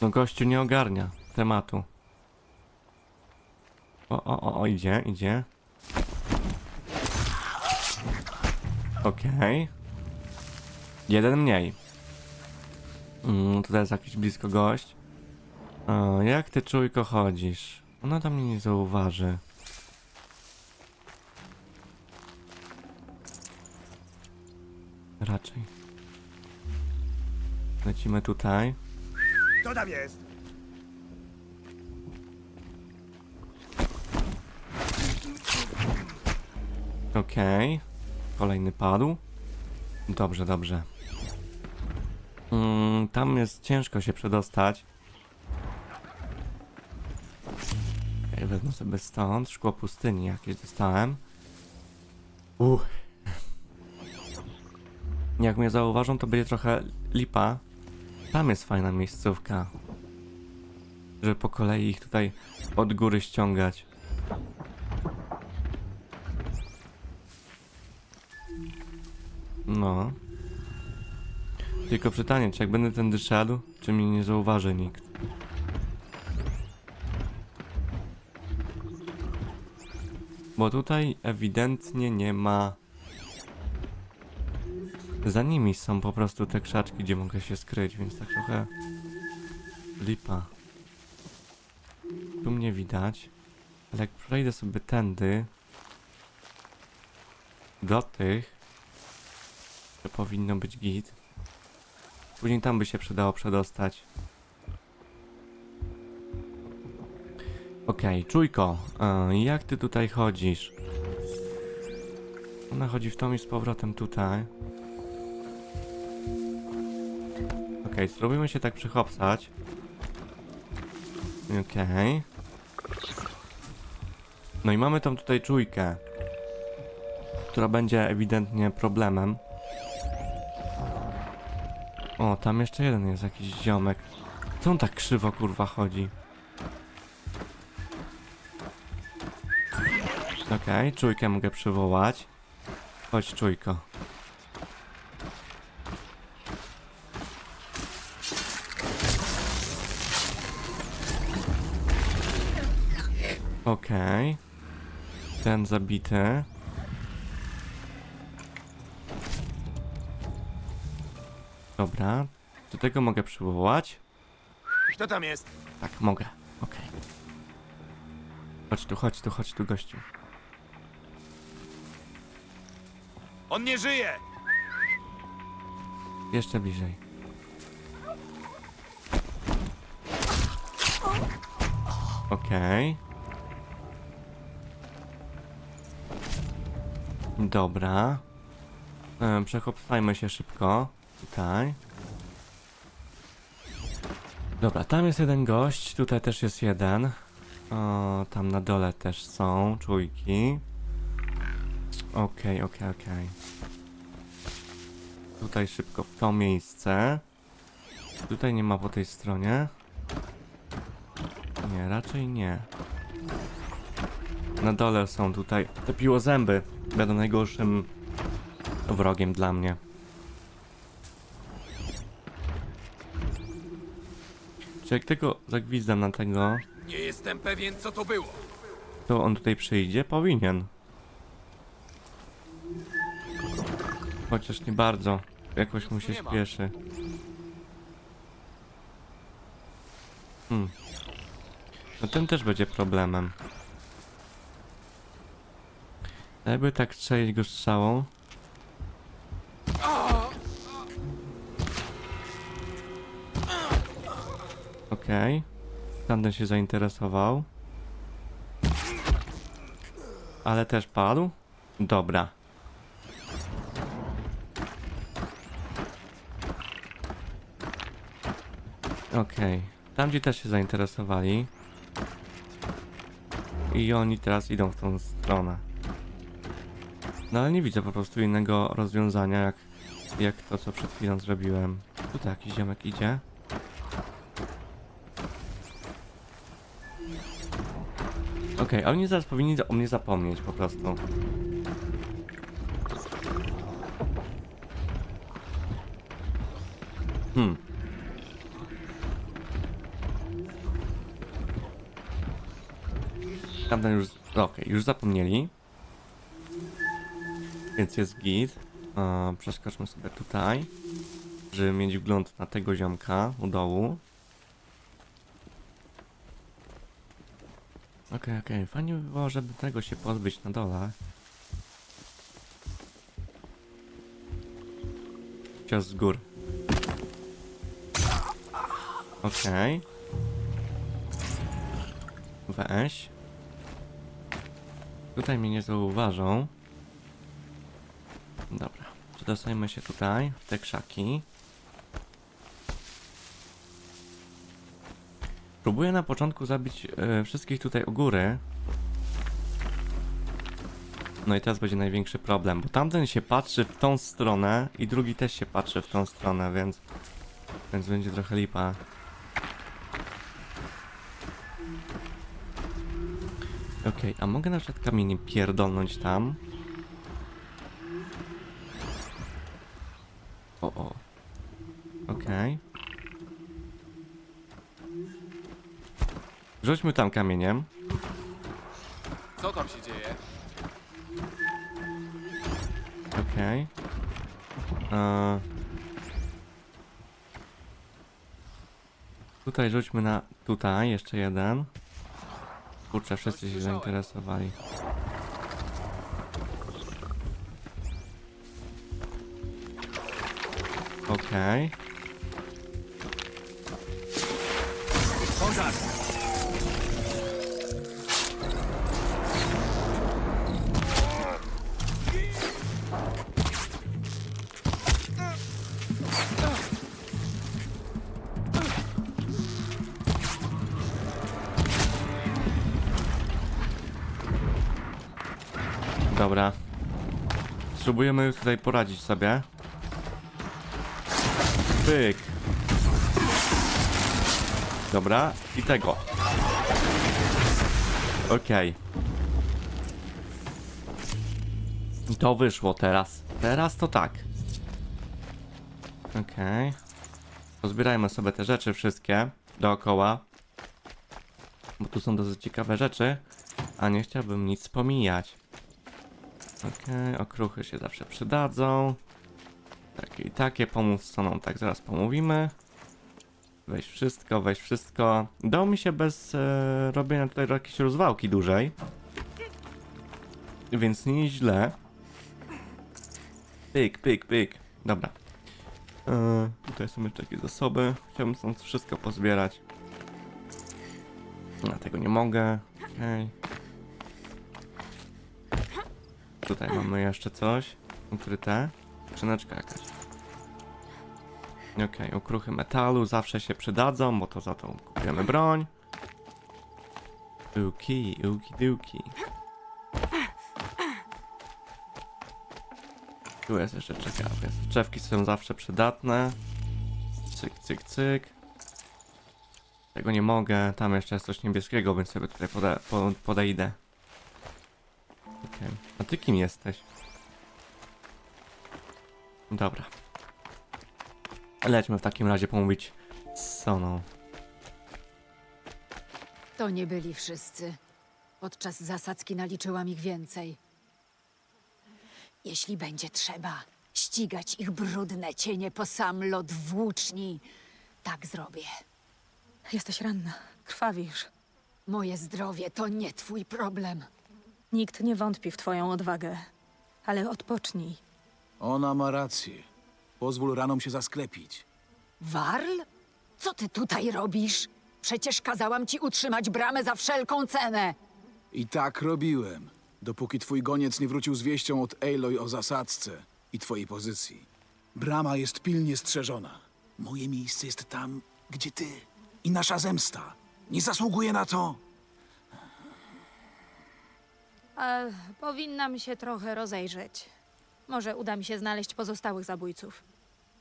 No gościu nie ogarnia tematu. O, o, o, o idzie, idzie. Okej. Jeden mniej. Mm, tutaj jest jakiś blisko gość. O, jak ty czujko chodzisz? Ona tam mnie nie zauważy. Raczej. Lecimy tutaj. Kto tam jest? Okej. Kolejny padł. Dobrze, dobrze. Mm, tam jest ciężko się przedostać. Okej, wezmę sobie stąd. Szkło pustyni jakieś dostałem. Uch. Jak mnie zauważą, to będzie trochę lipa. Tam jest fajna miejscówka. Żeby po kolei ich tutaj od góry ściągać. No. Tylko pytanie, czy jak będę tędy szedł, czy mnie nie zauważy nikt? Bo tutaj ewidentnie nie ma... Za nimi są po prostu te krzaczki, gdzie mogę się skryć, więc tak trochę... Lipa. Tu mnie widać. Ale jak przejdę sobie tędy... Do tych... To powinno być git. Później tam by się przydało przedostać. Okej, czujko, a, jak ty tutaj chodzisz? Ona chodzi w tom i z powrotem tutaj. Okej, spróbujmy się tak przychopsać. Okej. No i mamy tą tutaj czujkę, która będzie ewidentnie problemem. O, tam jeszcze jeden jest jakiś ziomek. Co on tak krzywo kurwa chodzi? Okej, czujkę mogę przywołać. Chodź czujko. Okej. Ten zabity. Dobra. Do tego mogę przywołać? Kto tam jest? Tak, mogę. Okej. Chodź tu, chodź tu, chodź tu, gościu. On nie żyje! Jeszcze bliżej. Okej. Dobra. E, się szybko. Tutaj. Dobra, tam jest jeden gość, tutaj też jest jeden. O, tam na dole też są czujki. Okej, okej, okej. Tutaj szybko w to miejsce. Tutaj nie ma po tej stronie. Nie, raczej nie. Na dole są tutaj te piłozęby. Będą najgorszym wrogiem dla mnie. Czy jak tylko zagwizdam na tego, Nie jestem pewien, co to było. to on tutaj przyjdzie? Powinien. Chociaż nie bardzo. Jakoś mu się śpieszy. Hmm. No ten też będzie problemem. Jakby tak strzelić go strzałą. Okej. Tamten się zainteresował. Ale też padł? Dobra. Okej. Tamci też się zainteresowali. I oni teraz idą w tą stronę. No ale nie widzę po prostu innego rozwiązania, jak, jak to, co przed chwilą zrobiłem. Tutaj jakiś ziomek idzie. Okej, okay, oni zaraz powinni o mnie zapomnieć po prostu. Hmm. Tamten już... Okej, okay, już zapomnieli. Więc jest git. Przeskoczmy sobie tutaj. Żeby mieć wgląd na tego ziomka u dołu. Okej, okej. Fajnie by było, żeby tego się pozbyć na dole. Cios z góry. Okej. Weź. Tutaj mnie nie zauważą. Przedostajmy się tutaj, w te krzaki. Próbuję na początku zabić e, wszystkich tutaj u góry. No i teraz będzie największy problem, bo tamten się patrzy w tą stronę i drugi też się patrzy w tą stronę, więc... Więc będzie trochę lipa. Okej, a mogę na przykład kamieniem pierdolnąć tam? O, o. Okej. Rzućmy tam kamieniem. Co tam się dzieje? Okej. E, Tutaj rzućmy na... Tutaj, jeszcze jeden. Kurczę, wszyscy się słyszałem. zainteresowali. Okej. Pożar! Dobra. Spróbujemy już tutaj poradzić sobie. Pyk. Dobra, i tego. Okej. I To wyszło teraz. Teraz to tak. Okej. Pozbierajmy sobie te rzeczy wszystkie dookoła. Bo tu są dosyć ciekawe rzeczy. A nie chciałbym nic pomijać. Okej, okruchy się zawsze przydadzą. Takie i takie, pomóc stroną, tak zaraz pomówimy. Weź wszystko, weź wszystko. Dało mi się bez e, robienia tutaj jakiejś rozwałki dłużej. Więc nieźle. Pyk, pyk, pyk. Dobra. E, tutaj są jeszcze takie zasoby. Chciałbym stąd wszystko pozbierać. Ja tego nie mogę. Okej. Tutaj mamy jeszcze coś. Ukryte. Skrzyneczka jakaś. Okej, okruchy metalu zawsze się przydadzą, bo to za to kupujemy broń. Uki, uki, duki. Tu jest jeszcze ciekawe. Drzewki są zawsze przydatne. Cyk, cyk, cyk. Tego nie mogę. Tam jeszcze jest coś niebieskiego, więc sobie tutaj pode, po, podejdę. Okej. A ty kim jesteś? Dobra. Lećmy w takim razie pomówić z Soną. To nie byli wszyscy. Podczas zasadzki naliczyłam ich więcej. Jeśli będzie trzeba, ścigać ich brudne cienie po sam lot włóczni, tak zrobię. Jesteś ranna, krwawisz. Moje zdrowie to nie twój problem. Nikt nie wątpi w twoją odwagę, ale odpocznij. Ona ma rację. Pozwól ranom się zasklepić. Warl? Co ty tutaj robisz? Przecież kazałam ci utrzymać bramę za wszelką cenę. I tak robiłem, dopóki twój goniec nie wrócił z wieścią od Aloy o zasadzce i twojej pozycji. Brama jest pilnie strzeżona. Moje miejsce jest tam, gdzie ty. I nasza zemsta. Nie zasługuje na to. A powinnam się trochę rozejrzeć. Może uda mi się znaleźć pozostałych zabójców.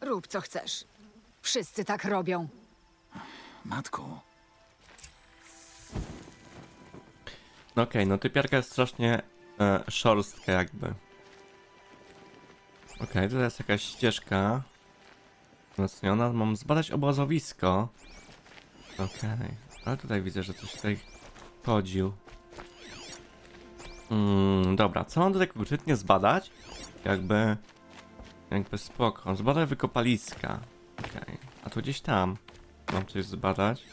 Rób co chcesz. Wszyscy tak robią. Matko, No okej, no typiarka jest strasznie e, szorstka jakby. Okej, tutaj jest jakaś ścieżka. Wzmocniona. Mam zbadać obozowisko. Okej, ale tutaj widzę, że coś tutaj chodził. Mm, dobra, co mam tutaj konkretnie zbadać? Jakby... Jakby spoko. Zbadaj wykopaliska. Okej. A tu gdzieś tam mam coś zbadać.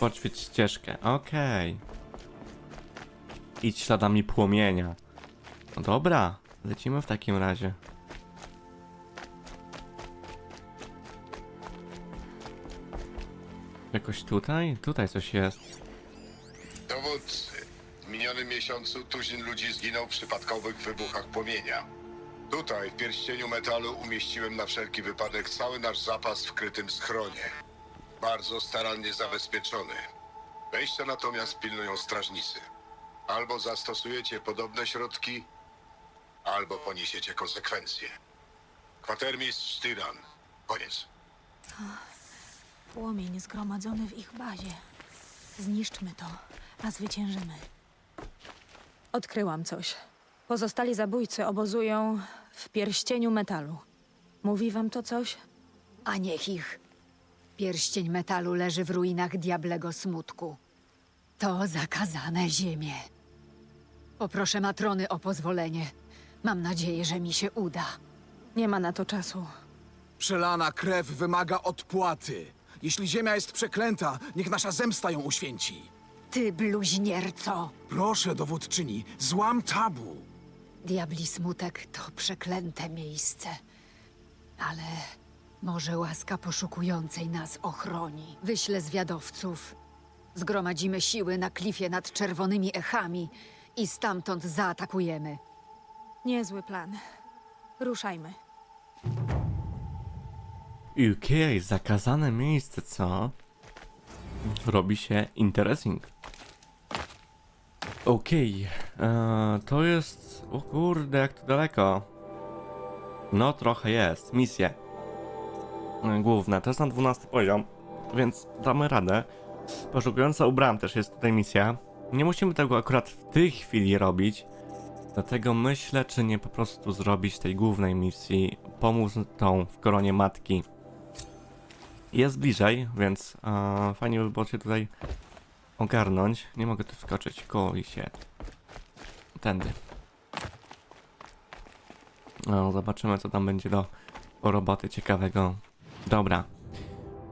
Podświeć ścieżkę. Okej. Idź śladami płomienia. No dobra, lecimy w takim razie. Jakoś tutaj? Tutaj coś jest. Minionym miesiącu tuzin ludzi zginął w przypadkowych wybuchach płomienia. Tutaj, w pierścieniu metalu, umieściłem na wszelki wypadek cały nasz zapas w krytym schronie. Bardzo starannie zabezpieczony. Wejścia natomiast pilnują strażnicy. Albo zastosujecie podobne środki, albo poniesiecie konsekwencje. Kwatermistrz Styran. Koniec. Płomień zgromadzony w ich bazie. Zniszczmy to, a zwyciężymy. Odkryłam coś. Pozostali zabójcy obozują w pierścieniu metalu. Mówi wam to coś? A niech ich. Pierścień metalu leży w ruinach diablego smutku. To zakazane ziemie. Poproszę matrony o pozwolenie. Mam nadzieję, że mi się uda. Nie ma na to czasu. Przelana krew wymaga odpłaty. Jeśli ziemia jest przeklęta, niech nasza zemsta ją uświęci. Ty bluźnierco! Proszę, dowódczyni, złam tabu. Diabli smutek to przeklęte miejsce. Ale może łaska poszukującej nas ochroni. Wyślę zwiadowców. Zgromadzimy siły na klifie nad czerwonymi echami i stamtąd zaatakujemy. Niezły plan. Ruszajmy. UK, zakazane miejsce, co? Robi się interesting. Okej, eee, to jest... O kurde, jak to daleko. No, trochę jest. Misje. E, Główne, to jest na 12 poziom, więc damy radę. Poszukująca u też jest tutaj misja. Nie musimy tego akurat w tej chwili robić. Dlatego myślę, czy nie po prostu zrobić tej głównej misji. Pomóc tą w koronie matki jest bliżej, więc e, fajnie by było się tutaj ogarnąć. Nie mogę tu wskoczyć, koli się. Tędy. No, zobaczymy co tam będzie do roboty ciekawego. Dobra.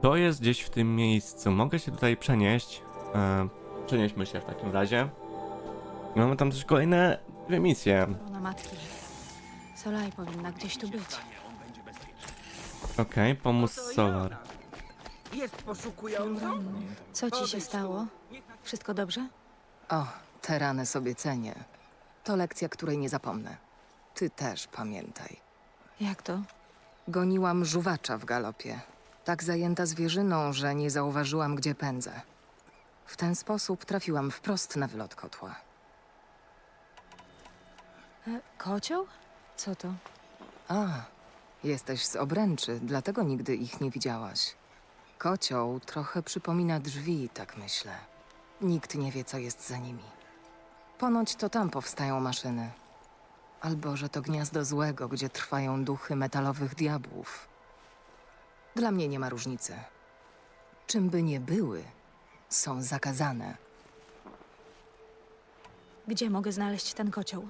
To jest gdzieś w tym miejscu. Mogę się tutaj przenieść. E, przenieśmy się w takim razie. I Mamy tam też kolejne dwie misje. Ona matki. Solaj powinna gdzieś tu być. Okej, pomóc Solar. Jest poszukującą? Co ci się stało? Wszystko dobrze? O, te rany sobie cenię. To lekcja, której nie zapomnę. Ty też pamiętaj. Jak to? Goniłam żuwacza w galopie. Tak zajęta zwierzyną, że nie zauważyłam, gdzie pędzę. W ten sposób trafiłam wprost na wylot kotła. E, kocioł? Co to? A, jesteś z obręczy, dlatego nigdy ich nie widziałaś. Kocioł trochę przypomina drzwi, tak myślę. Nikt nie wie, co jest za nimi. Ponoć to tam powstają maszyny. Albo że to gniazdo złego, gdzie trwają duchy metalowych diabłów. Dla mnie nie ma różnicy. Czym by nie były, są zakazane. Gdzie mogę znaleźć ten kocioł?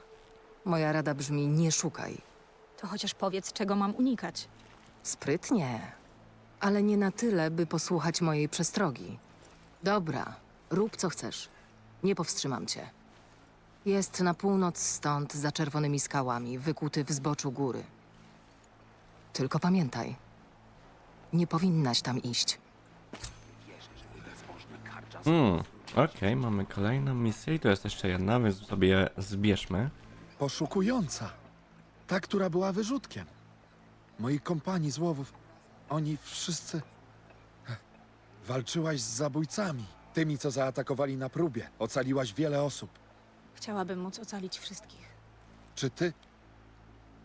Moja rada brzmi: nie szukaj. To chociaż powiedz, czego mam unikać. Sprytnie, ale nie na tyle, by posłuchać mojej przestrogi. Dobra, rób co chcesz. Nie powstrzymam cię. Jest na północ stąd, za czerwonymi skałami, wykuty w zboczu góry. Tylko pamiętaj, nie powinnaś tam iść. Hmm, okej, mamy kolejną misję i tu jest jeszcze jedna, więc sobie je zbierzmy. Poszukująca. Ta, która była wyrzutkiem. Moi kompani z łowów, oni wszyscy. Walczyłaś z zabójcami. Tymi, co zaatakowali na próbie. Ocaliłaś wiele osób. Chciałabym móc ocalić wszystkich. Czy ty.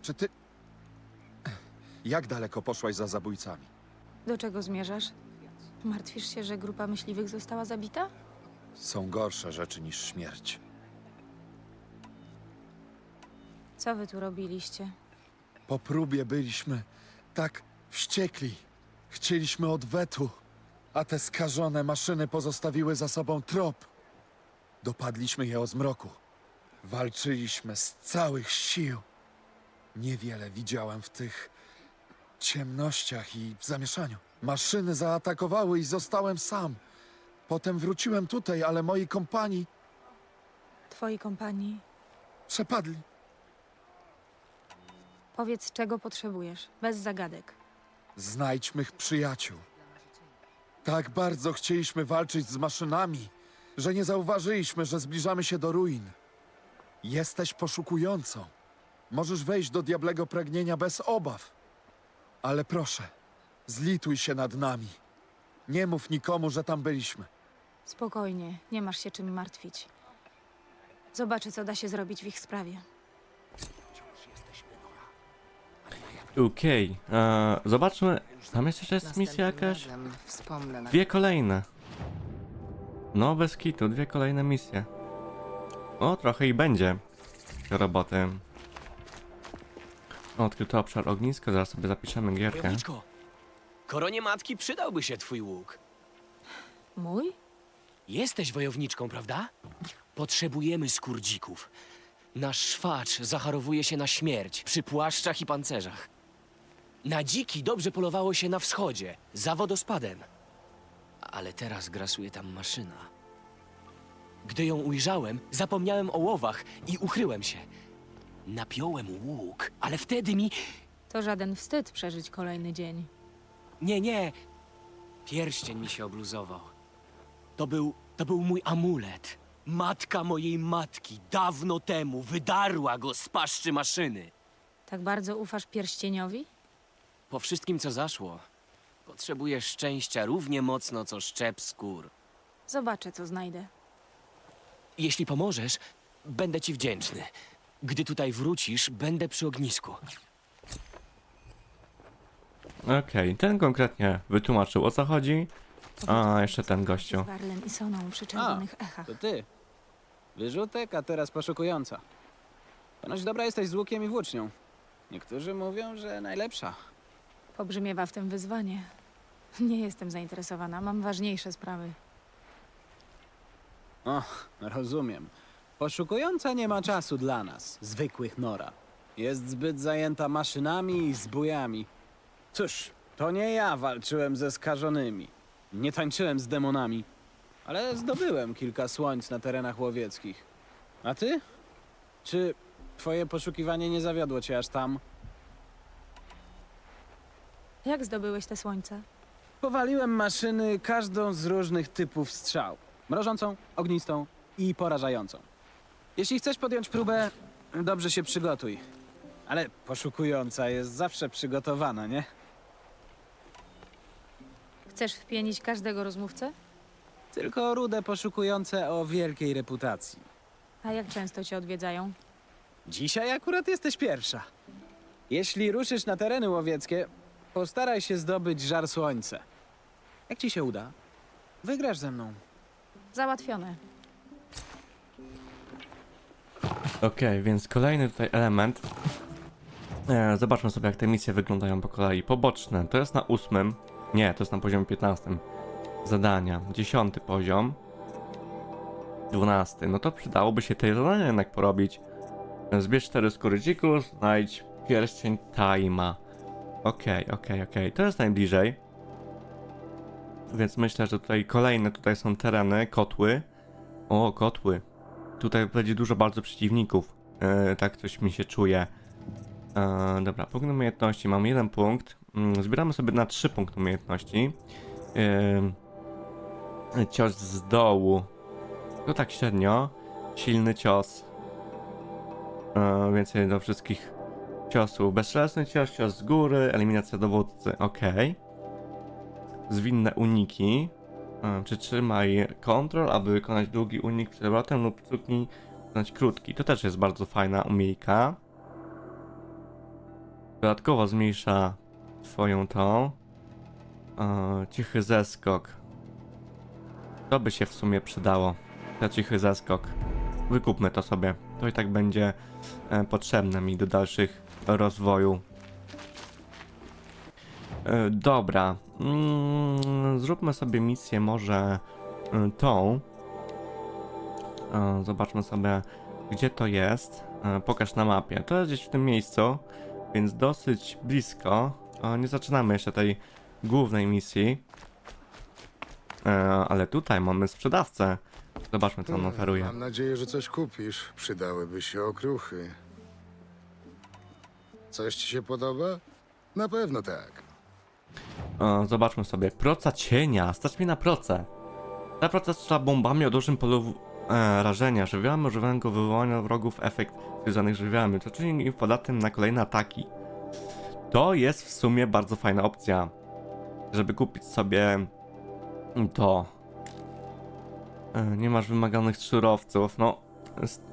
Czy ty. Jak daleko poszłaś za zabójcami? Do czego zmierzasz? Martwisz się, że grupa myśliwych została zabita? Są gorsze rzeczy niż śmierć. Co wy tu robiliście? Po próbie byliśmy tak wściekli. Chcieliśmy odwetu, a te skażone maszyny pozostawiły za sobą trop. Dopadliśmy je o zmroku. Walczyliśmy z całych sił. Niewiele widziałem w tych ciemnościach i zamieszaniu. Maszyny zaatakowały i zostałem sam. Potem wróciłem tutaj, ale moi kompani Twoi kompanii. przepadli. Powiedz, czego potrzebujesz, bez zagadek. Znajdź mych przyjaciół. Tak bardzo chcieliśmy walczyć z maszynami, że nie zauważyliśmy, że zbliżamy się do ruin. Jesteś poszukującą. Możesz wejść do diablego pragnienia bez obaw. Ale proszę, zlituj się nad nami. Nie mów nikomu, że tam byliśmy. Spokojnie, nie masz się czym martwić. Zobaczę, co da się zrobić w ich sprawie. Okej, e, zobaczmy. Tam jeszcze jest misja Następnym jakaś? razem Wspomnę na Dwie kolejne. No, bez kitu, dwie kolejne misje. O, trochę i będzie roboty. Odkryto obszar ogniska, zaraz sobie zapiszemy gierkę. Wojowniczko, koronie matki przydałby się twój łuk. Mój? Jesteś wojowniczką, prawda? Potrzebujemy skórdzików. Nasz szwacz zacharowuje się na śmierć przy płaszczach i pancerzach. Na dziki dobrze polowało się na wschodzie, za wodospadem. Ale teraz grasuje tam maszyna. Gdy ją ujrzałem, zapomniałem o łowach i ukryłem się. Napiąłem łuk, ale wtedy mi... To żaden wstyd przeżyć kolejny dzień. Nie, nie. Pierścień mi się obluzował. To był, to był mój amulet. Matka mojej matki dawno temu wydarła go z paszczy maszyny. Tak bardzo ufasz pierścieniowi? Po wszystkim, co zaszło, potrzebuję szczęścia równie mocno, co szczep skór. Zobaczę, co znajdę. Jeśli pomożesz, będę ci wdzięczny. Gdy tutaj wrócisz, będę przy ognisku. Okej, ten konkretnie wytłumaczył o co chodzi. A, jeszcze ten gościu. Z Warlem i Soną przy czerwonych echach. To ty. Wyrzutek, a teraz poszukująca. Ponoć dobra jesteś z łukiem i włócznią. Niektórzy mówią, że najlepsza. Pobrzmiewa w tym wyzwanie. Nie jestem zainteresowana, mam ważniejsze sprawy. O, rozumiem. Poszukująca nie ma czasu dla nas, zwykłych Nora. Jest zbyt zajęta maszynami i zbójami. Cóż, to nie ja walczyłem ze skażonymi. Nie tańczyłem z demonami. Ale zdobyłem kilka słońc na terenach łowieckich. A ty? Czy twoje poszukiwanie nie zawiodło cię aż tam? Jak zdobyłeś te słońce? Powaliłem maszyny każdą z różnych typów strzał. Mrożącą, ognistą i porażającą. Jeśli chcesz podjąć próbę, dobrze się przygotuj. Ale poszukująca jest zawsze przygotowana, nie? Chcesz wpienić każdego rozmówcę? Tylko rude poszukujące o wielkiej reputacji. A jak często cię odwiedzają? Dzisiaj akurat jesteś pierwsza. Jeśli ruszysz na tereny łowieckie, postaraj się zdobyć żar słońce. Jak ci się uda, wygrasz ze mną. Załatwione. Okej, więc kolejny tutaj element. E, zobaczmy sobie, jak te misje wyglądają po kolei. Poboczne, to jest na ósmym. Nie, to jest na poziomie 15. Zadania, dziesiąty poziom. Dwunasty, no to przydałoby się te zadania jednak porobić. Zbierz cztery skóry dzików, znajdź pierścień Taima. Okej, okej, okej, to jest najbliżej. Więc myślę, że tutaj kolejne tutaj są tereny, kotły. O, kotły. Tutaj będzie dużo bardzo przeciwników. E, tak coś mi się czuje. E, dobra, punkt umiejętności. Mam jeden punkt. Mm, zbieramy sobie na trzy punkty umiejętności. E, cios z dołu. To tak średnio. Silny cios. E, więcej do wszystkich ciosów. Bezszelestny cios, cios z góry, eliminacja dowódcy. Ok. Zwinne uniki. E, Przytrzymaj Ctrl, aby wykonać długi unik przewrotem lub cuknij wykonać krótki. To też jest bardzo fajna umiejka. Dodatkowo zmniejsza twoją tą. E, cichy zeskok. To by się w sumie przydało. To cichy zeskok. Wykupmy to sobie. To i tak będzie e, potrzebne mi do dalszych rozwoju. E, dobra. Mm, zróbmy sobie misję może y, tą. E, zobaczmy sobie, gdzie to jest. E, pokaż na mapie. To jest gdzieś w tym miejscu, więc dosyć blisko. E, nie zaczynamy jeszcze tej głównej misji. E, ale tutaj mamy sprzedawcę. Zobaczmy, co on oferuje. Mam nadzieję, że coś kupisz. Przydałyby się okruchy. Coś ci się podoba? Na pewno tak. E, zobaczmy sobie. Proca cienia. Stać mi na procę. Ta proca strzela bombami o dużym polu e, rażenia. Żywiołem używającego wywołania wrogów efekt związanych z żywiołami. To czyni im podatnym na kolejne ataki. To jest w sumie bardzo fajna opcja. Żeby kupić sobie to. E, nie masz wymaganych surowców. No,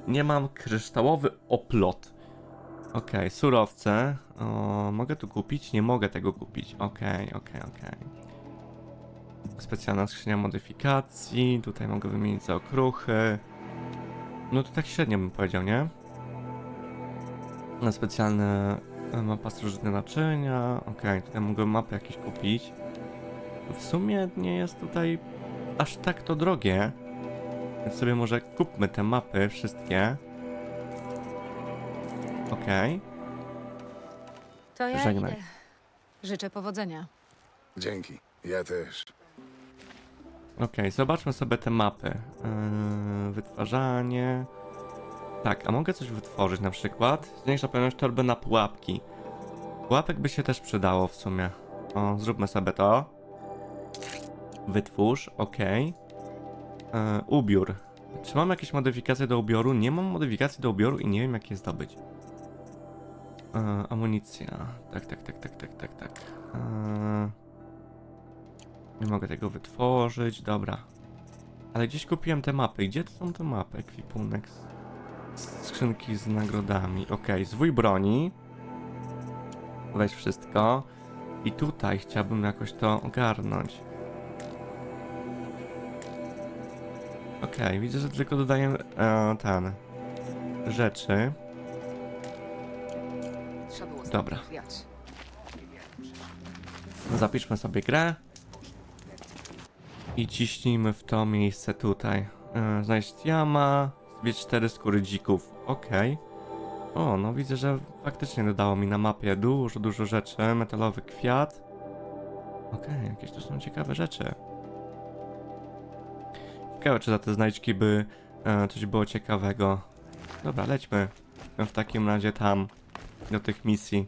nie mam kryształowy oplot. Okej, surowce. O, mogę tu kupić? Nie mogę tego kupić. Okej, okej, okej. Specjalna skrzynia modyfikacji. Tutaj mogę wymienić za okruchy. No to tak średnio bym powiedział, nie? Na specjalne e, mapa różne naczynia. Okej, tutaj mogę mapy jakieś kupić. W sumie nie jest tutaj aż tak to drogie. Więc sobie może kupmy te mapy wszystkie. Okej. To ja Żegnaj. idę. Życzę powodzenia. Dzięki. Ja też. Okej, zobaczmy sobie te mapy. Yy, wytwarzanie. Tak, a mogę coś wytworzyć na przykład? Zwiększa pojemność torby na pułapki. Pułapek by się też przydało w sumie. O, zróbmy sobie to. Wytwórz, okej. Yy, ubiór. Czy mam jakieś modyfikacje do ubioru? Nie mam modyfikacji do ubioru i nie wiem jak je zdobyć. Yy, amunicja. Tak, tak, tak, tak, tak, tak, tak. Yy, nie mogę tego wytworzyć, dobra. Ale gdzieś kupiłem te mapy. Gdzie to są te mapy? Ekwipunek. Skrzynki z nagrodami. Okej, zwój broni. Weź wszystko. I tutaj chciałbym jakoś to ogarnąć. Okej, widzę, że tylko dodaję e, ten. Rzeczy. Dobra. Zapiszmy sobie grę. I ciśnijmy w to miejsce tutaj. E, Znaleźć jama, zbić cztery skóry dzików. Okej. O, no widzę, że faktycznie dodało mi na mapie dużo, dużo rzeczy. Metalowy kwiat. Okej, jakieś to są ciekawe rzeczy. Ciekawe, czy za te znajdźki by e, coś było ciekawego. Dobra, lećmy w takim razie tam, do tych misji.